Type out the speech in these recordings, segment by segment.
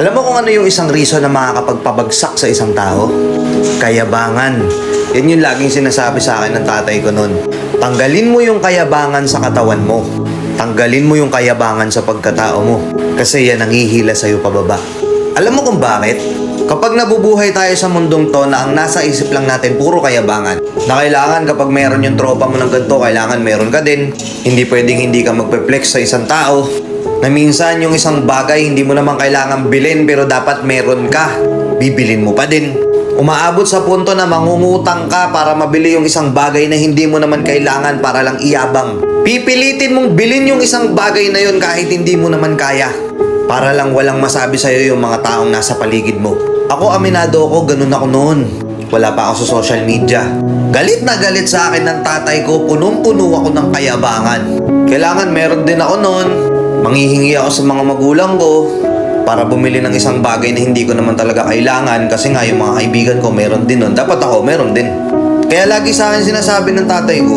Alam mo kung ano yung isang reason na makakapagpabagsak sa isang tao? Kayabangan. Yan yung laging sinasabi sa akin ng tatay ko noon. Tanggalin mo yung kayabangan sa katawan mo. Tanggalin mo yung kayabangan sa pagkatao mo. Kasi yan ang hihila sa'yo pababa. Alam mo kung bakit? Kapag nabubuhay tayo sa mundong to na ang nasa isip lang natin puro kayabangan, na kailangan kapag meron yung tropa mo ng ganito, kailangan meron ka din. Hindi pwedeng hindi ka magpe-flex sa isang tao. Na minsan yung isang bagay hindi mo naman kailangan bilhin pero dapat meron ka. Bibilin mo pa din. Umaabot sa punto na mangungutang ka para mabili yung isang bagay na hindi mo naman kailangan para lang iyabang. Pipilitin mong bilhin yung isang bagay na yun kahit hindi mo naman kaya. Para lang walang masabi sa'yo yung mga taong nasa paligid mo. Ako aminado ako, ganun ako noon. Wala pa ako sa social media. Galit na galit sa akin ng tatay ko, punong-puno ako ng kayabangan. Kailangan meron din ako noon. Manghihingi ako sa mga magulang ko para bumili ng isang bagay na hindi ko naman talaga kailangan kasi nga yung mga kaibigan ko meron din nun. Dapat ako meron din. Kaya lagi sa akin sinasabi ng tatay ko,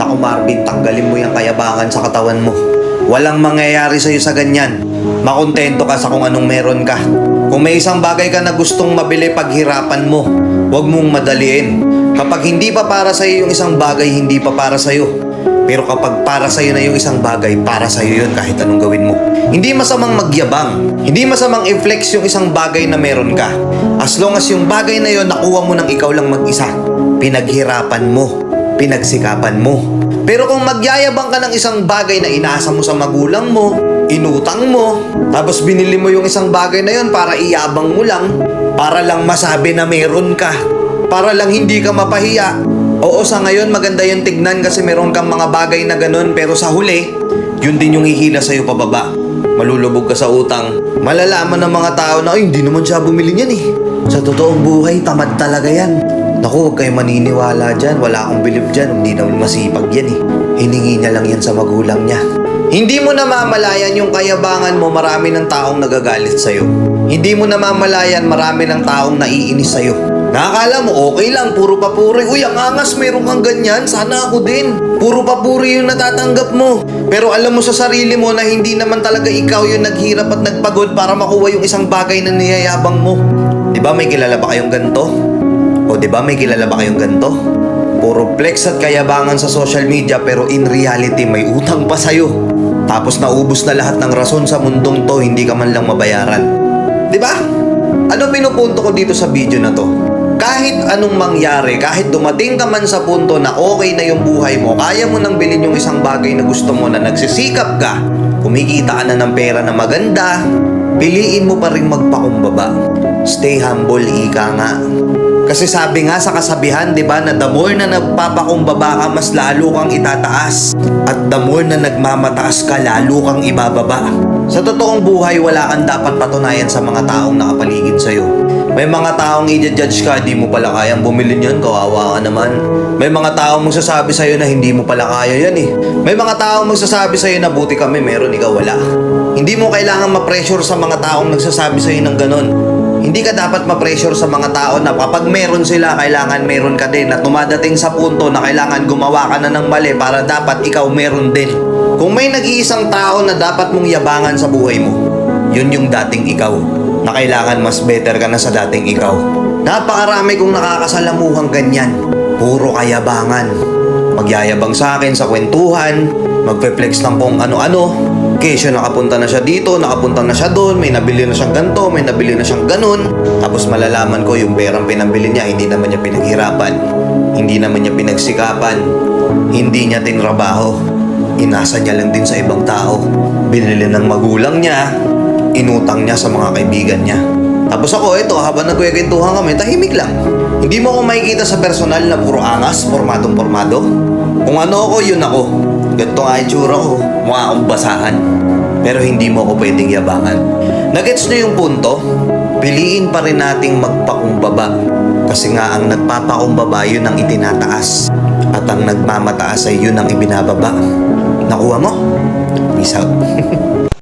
Naku Marvin, tanggalin mo yung kayabangan sa katawan mo. Walang mangyayari sa'yo sa ganyan. Makontento ka sa kung anong meron ka. Kung may isang bagay ka na gustong mabili paghirapan mo, huwag mong madaliin. Kapag hindi pa para sa'yo yung isang bagay, hindi pa para sa'yo. Pero kapag para sa'yo na yung isang bagay, para sa'yo yun kahit anong gawin mo. Hindi masamang magyabang. Hindi masamang i-flex yung isang bagay na meron ka. As long as yung bagay na yun nakuha mo ng ikaw lang mag-isa. Pinaghirapan mo. Pinagsikapan mo. Pero kung magyayabang ka ng isang bagay na inaasa mo sa magulang mo, inutang mo, tapos binili mo yung isang bagay na yun para iyabang mo lang, para lang masabi na meron ka, para lang hindi ka mapahiya. Oo, sa ngayon maganda yung tignan kasi meron kang mga bagay na ganun pero sa huli, yun din yung hihila sa'yo pababa. Malulubog ka sa utang. Malalaman ng mga tao na, ay, hindi naman siya bumili niyan eh. Sa totoong buhay, tamad talaga yan. Naku, huwag kayo maniniwala dyan. Wala akong bilib dyan. Hindi naman masipag yan eh. Hiningi niya lang yan sa magulang niya. Hindi mo namamalayan yung kayabangan mo, marami ng taong nagagalit sa'yo. Hindi mo namamalayan, marami ng taong naiinis sa'yo. Nakakala mo, okay lang, puro papuri. Uy, ang angas, meron kang ganyan. Sana ako din. Puro papuri yung natatanggap mo. Pero alam mo sa sarili mo na hindi naman talaga ikaw yung naghirap at nagpagod para makuha yung isang bagay na niyayabang mo. Di ba may kilala ba kayong ganito? O di ba may kilala ba kayong ganito? Puro flex at kayabangan sa social media pero in reality may utang pa sa'yo. Tapos naubos na lahat ng rason sa mundong to, hindi ka man lang mabayaran. Di ba? Ano pinupunto ko dito sa video na to? Kahit anong mangyari, kahit dumating ka man sa punto na okay na yung buhay mo, kaya mo nang bilhin yung isang bagay na gusto mo na nagsisikap ka, kumikita ka na ng pera na maganda, piliin mo pa rin magpakumbaba. Stay humble, ika nga. Kasi sabi nga sa kasabihan, di ba, na the more na nagpapakumbaba ka, mas lalo kang itataas. At the more na nagmamataas ka, lalo kang ibababa. Sa totoong buhay, wala kang dapat patunayan sa mga taong nakapaligid sa'yo. May mga taong i-judge ka, di mo pala kayang bumili niyan, kawawa ka naman. May mga taong magsasabi sa'yo na hindi mo pala kaya yan eh. May mga taong magsasabi sa'yo na buti kami, meron ikaw wala. Hindi mo kailangan ma-pressure sa mga taong nagsasabi sa'yo ng ganon. Hindi ka dapat ma-pressure sa mga tao na kapag meron sila, kailangan meron ka din. At dumadating sa punto na kailangan gumawa ka na ng mali para dapat ikaw meron din. Kung may nag-iisang tao na dapat mong yabangan sa buhay mo, yun yung dating ikaw. Na kailangan mas better ka na sa dating ikaw. Napakarami kong nakakasalamuhang ganyan. Puro kayabangan. Magyayabang sa akin sa kwentuhan, magpe-flex ng kung ano-ano, Kesyo nakapunta na siya dito, nakapunta na siya doon, may nabili na siyang ganto, may nabili na siyang ganun. Tapos malalaman ko yung perang pinabili niya, hindi naman niya pinaghirapan. Hindi naman niya pinagsikapan. Hindi niya tinrabaho. Inasa niya lang din sa ibang tao. Binili ng magulang niya, inutang niya sa mga kaibigan niya. Tapos ako, ito, habang nagkwekentuhan kami, tahimik lang. Hindi mo ako makikita sa personal na puro angas, formadong-formado. Kung ano ako, yun ako. Ganito nga itsura ko, mukha akong basahan. Pero hindi mo ako pwedeng yabangan. Nagets na yung punto? Piliin pa rin nating magpakumbaba. Kasi nga ang nagpapakumbaba, yun ang itinataas. At ang nagmamataas ay yun ang ibinababa. Nakuha mo? Peace out.